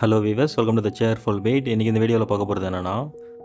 Hello viewers welcome to the cheerful weight இன்றைக்கி இந்த வீடியோவில் பார்க்க போகிறது என்னென்னா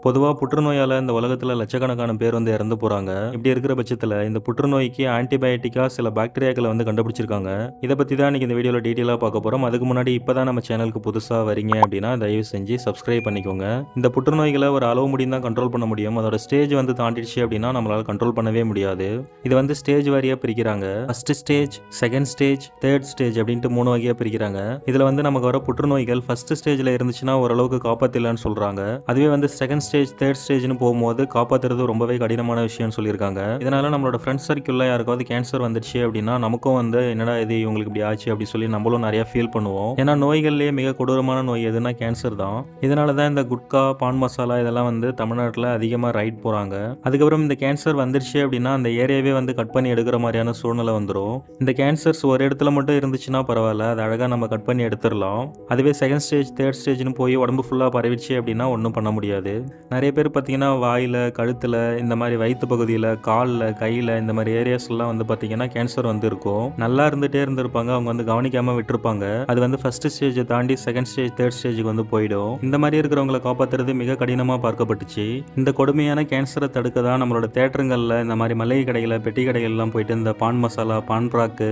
பொதுவாக புற்றுநோயால் இந்த உலகத்தில் லட்சக்கணக்கான பேர் வந்து இறந்து போகிறாங்க இப்படி இருக்கிற பட்சத்தில் இந்த புற்றுநோய்க்கு ஆன்டிபயோட்டிக்காக சில பாக்டீரியாக்களை வந்து கண்டுபிடிச்சிருக்காங்க. இதை பற்றி தான் இன்றைக்கி இந்த வீடியோவில் டீட்டெயிலாக பார்க்க போகிறோம் அதுக்கு முன்னாடி இப்போ தான் நம்ம சேனலுக்கு புதுசாக வரீங்க அப்படின்னா தயவு செஞ்சு சப்ஸ்கிரைப் பண்ணிக்கோங்க. இந்த புற்றுநோய்களை ஒரு அளவு முடியும் தான் கண்ட்ரோல் பண்ண முடியும். அதோட ஸ்டேஜ் வந்து தாண்டிடுச்சு அப்படின்னா நம்மளால் கண்ட்ரோல் பண்ணவே முடியாது. இது வந்து ஸ்டேஜ் வாரியாக பிரிக்கிறாங்க. First stage second stage third stage அப்படின்ட்டு மூணு வகையாக பிரிக்கிறாங்க. இதில் வந்து நமக்கு வர புற்றுநோய்கள் ஃபர்ஸ்ட் ஸ்டேஜில் இருந்துச்சுன்னா ஓரளவுக்கு காப்பாற்றலன்னு சொல்கிறாங்க அதுவே வந்து செகண்ட் ஸ்டேஜ் ஸ்டேஜ் தேர்ட் ஸ்டேஜ்னு போகும்போது காப்பாற்றுறது ரொம்பவே கடினமான விஷயம்னு சொல்லியிருக்காங்க. இதனால நம்மளோட ஃப்ரெண்ட்ஸ் சர்க்கிளில் யாருக்காவது கேன்சர் வந்துடுச்சு அப்படின்னா நமக்கும் வந்து என்னடா இது இவங்களுக்கு இப்படி ஆச்சு அப்படி சொல்லி நம்மளும் நிறைய ஃபீல் பண்ணுவோம். ஏன்னா நோய்கள்லேயே மிக கொடூரமான நோய் எதுனா கேன்சர் தான். இதனால தான் இந்த குட்கா பான் மசாலா இதெல்லாம் வந்து தமிழ்நாட்டில் அதிகமாக ரைட் போகிறாங்க அதுக்கப்புறம் இந்த கேன்சர் வந்துருச்சு அப்படின்னா அந்த ஏரியாவே வந்து கட் பண்ணி எடுக்கிற மாதிரியான சூழ்நிலை வந்துடும் இந்த கேன்சர்ஸ் ஒரு இடத்துல மட்டும் இருந்துச்சுன்னா பரவாயில்ல. அது அழகாக நம்ம கட் பண்ணி எடுத்துடலாம். அதுவே செகண்ட் ஸ்டேஜ் தேர்ட் ஸ்டேஜ்னு போய் உடம்பு ஃபுல்லாக பரவிடுச்சு அப்படின்னா ஒன்றும் பண்ண முடியாது. நிறைய பேர் பார்த்திங்கன்னா வாயில் கழுத்தில் இந்த மாதிரி வயிற்று பகுதியில் காலில் கையில் இந்த மாதிரி ஏரியாஸ்லாம் வந்து பார்த்தீங்கன்னா கேன்சர் வந்து இருக்கும். நல்லா இருந்துகிட்டே இருந்திருப்பாங்க. அவங்க வந்து கவனிக்காமல் விட்டுருப்பாங்க. அது வந்து ஃபஸ்ட்டு ஸ்டேஜை தாண்டி செகண்ட் ஸ்டேஜ் தேர்ட் ஸ்டேஜுக்கு வந்து போயிடும். இந்த மாதிரி இருக்கிறவங்களை காப்பாற்றுறது மிக கடினமாக பார்க்கப்பட்டுச்சு. இந்த கொடுமையான கேன்சரை தடுக்க தான் நம்மளோட தேட்டருங்களில் இந்த மாதிரி மளிகை கடையில் பெட்டி கடைகள்லாம் போயிட்டு இந்த பான் மசாலா பான் ப்ராக்கு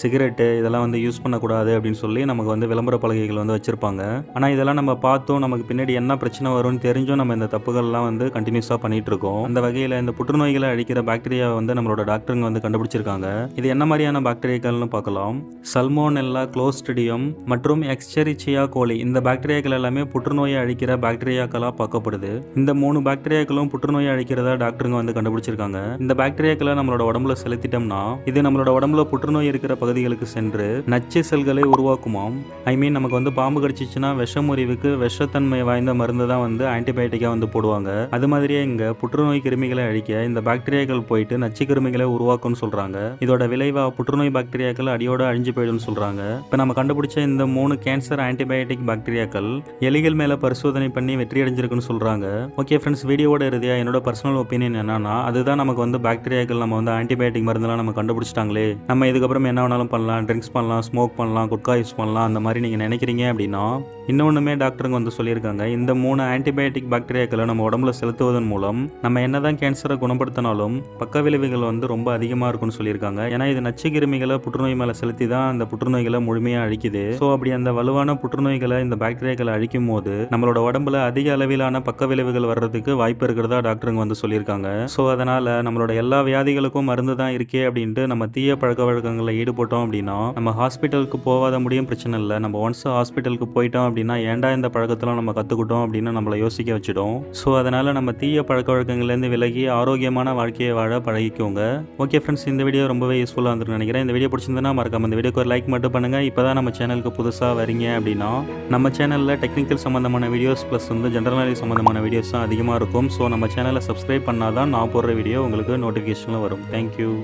சிகரெட்டு இதெல்லாம் வந்து யூஸ் பண்ணக்கூடாது அப்படின்னு சொல்லி நமக்கு வந்து விளம்பர பலகைகள் வந்து வச்சுருப்பாங்க. ஆனால் இதெல்லாம் நம்ம பார்த்தோம் நமக்கு பின்னாடி என்ன பிரச்சனை வரும்னு தெரிஞ்சும் நம்ம இந்த தப்புகள்லாம் வந்து கண்டினியூஸாக பண்ணிட்டு இருக்கோம் அந்த வகையில் இந்த புற்றுநோய்களை அழிக்கிற பாக்டீரியா வந்து நம்மளோட டாக்டருங்க வந்து கண்டுபிடிச்சிருக்காங்க. இது என்ன மாதிரியான பாக்டீரியாக்கள்னு பார்க்கலாம். சல்மோனெல்லா க்ளோஸ்டிடியம் மற்றும் எக்ஸ்டெரிச்சியா கோலி இந்த பாக்டீரியாக்கள் எல்லாமே புற்றுநோயை அழிக்கிற பாக்டீரியாக்களாக பார்க்கப்படுது. இந்த மூணு பாக்டீரியாக்களும் புற்றுநோயை அழிக்கிறதா டாக்டருங்க வந்து கண்டுபிடிச்சிருக்காங்க. இந்த பாக்டீரியாக்களை நம்மளோட உடம்புல செலுத்திட்டோம்னா இது நம்மளோட உடம்புல புற்றுநோய் இருக்கிற பகுதிகளுக்கு சென்று நச்சு செல்களை உருவாக்குமாம். ஐ மீன் நமக்கு வந்து பாம்பு கடிச்சிச்சுன்னா விஷ முறிவுக்கு விஷத்தன்மை வாய்ந்த மருந்து தான் வந்து ஆன்டிபயோட்டிக்காக வந்து போடுவாங்க. அது மாதிரியே இங்கே புற்றுநோய் கிருமிகளை அழிக்க இந்த பாக்டீரியாக்கள் போயிட்டு நச்சு கிருமிகளை உருவாக்கும்னு சொல்கிறாங்க இதோட விளைவா புற்றுநோய் பாக்டீரியாக்கள் அடியோட அழிஞ்சு போயிடும்னு சொல்கிறாங்க இப்போ நம்ம கண்டுபிடிச்ச இந்த மூணு கேன்சர் ஆன்டிபயோட்டிக் பாக்டீரியாக்கள் எலிகள் மேலே பரிசோதனை பண்ணி வெற்றி அடைஞ்சிருக்குன்னு சொல்கிறாங்க ஓகே ஃப்ரெண்ட்ஸ் வீடியோட இறுதியாக என்னோட பர்சனல் ஒப்பீனியன் என்னன்னா அதுதான் நமக்கு வந்து பாக்டீரியாக்கள் நம்ம வந்து ஆன்டிபயோட்டிக் மருந்தெல்லாம் நம்ம கண்டுபிடிச்சிட்டாங்களே. நம்ம இதுக்கப்புறம் என்ன வேணாலும் பண்ணலாம் ட்ரிங்க்ஸ் பண்ணலாம் ஸ்மோக் பண்ணலாம் குட்கா யூஸ் பண்ணலாம் அந்த மாதிரி நீங்கள் நினைக்கிறீங்க அப்படின்னா இன்னொன்றுமே டாக்டருங்க வந்து சொல்லியிருக்காங்க. இந்த மூணு ஆன்டிபயோட்டிக் பாக்டீரியாக்களை நம்ம உடம்புல செலுத்துவதன் மூலம் நம்ம என்னதான் கேன்சரை குணப்படுத்தினாலும் பக்க விளைவுகள் வந்து ரொம்ப அதிகமாக இருக்கும்னு சொல்லியிருக்காங்க. ஏன்னா இது நச்சு கிருமிகளை புற்றுநோய் மேலே செலுத்தி தான் அந்த புற்றுநோய்களை முழுமையாக அழிக்குது. ஸோ அப்படி அந்த வலுவான புற்றுநோய்களை இந்த பாக்டீரியாக்களை அழிக்கும் போது நம்மளோட உடம்புல அதிக அளவிலான பக்க விளைவுகள் வர்றதுக்கு வாய்ப்பு இருக்கிறதா டாக்டருங்க வந்து சொல்லியிருக்காங்க. ஸோ அதனால் நம்மளோட எல்லா வியாதிகளுக்கும் மருந்து தான் இருக்கே அப்படின்ட்டு நம்ம தீய பழக்க வழக்கங்களில் ஈடுபட்டோம் அப்படின்னா நம்ம ஹாஸ்பிட்டலுக்கு போகாத முடியும் பிரச்சனை இல்லை. நம்ம ஒன்ஸ் ஹாஸ்பிட்டலுக்கு போயிட்டோம் அப்படின்னா ஏன்டா இந்த பழக்கத்தெல்லாம் நம்ம கற்றுக்கிட்டோம் அப்படின்னு நம்மளை யோசிக்க வச்சிடும். ஸோ அதனால் நம்ம தீய பழக்க வழக்கங்கள்லேருந்து விலகி ஆரோக்கியமான வாழ்க்கையை வாழ பழகிக்கோங்க. ஓகே ஃப்ரெண்ட்ஸ் இந்த வீடியோ ரொம்பவே யூஸ்ஃபுல்லாக இருந்துருக்கு நினைக்கிறேன். இந்த வீடியோ பிடிச்சிருந்தனா மறக்காம இந்த வீடியோக்கு ஒரு லைக் மட்டும் பண்ணுங்கள் இப்போ தான் நம்ம சேனலுக்கு புதுசாக வரீங்க அப்படின்னா நம்ம சேனலில் டெக்னிக்கல் சம்மந்தமான வீடியோஸ் ப்ளஸ் வந்து ஜென்ரல் நாலேஜ் சம்மந்தமான வீடியோஸ் தான் அதிகமாக இருக்கும். ஸோ நம்ம சேனலை சப்ஸ்கிரைப் பண்ணால் தான் நான் போடுற வீடியோ உங்களுக்கு நோட்டிஃபிகேஷனில் வரும். தேங்க்யூ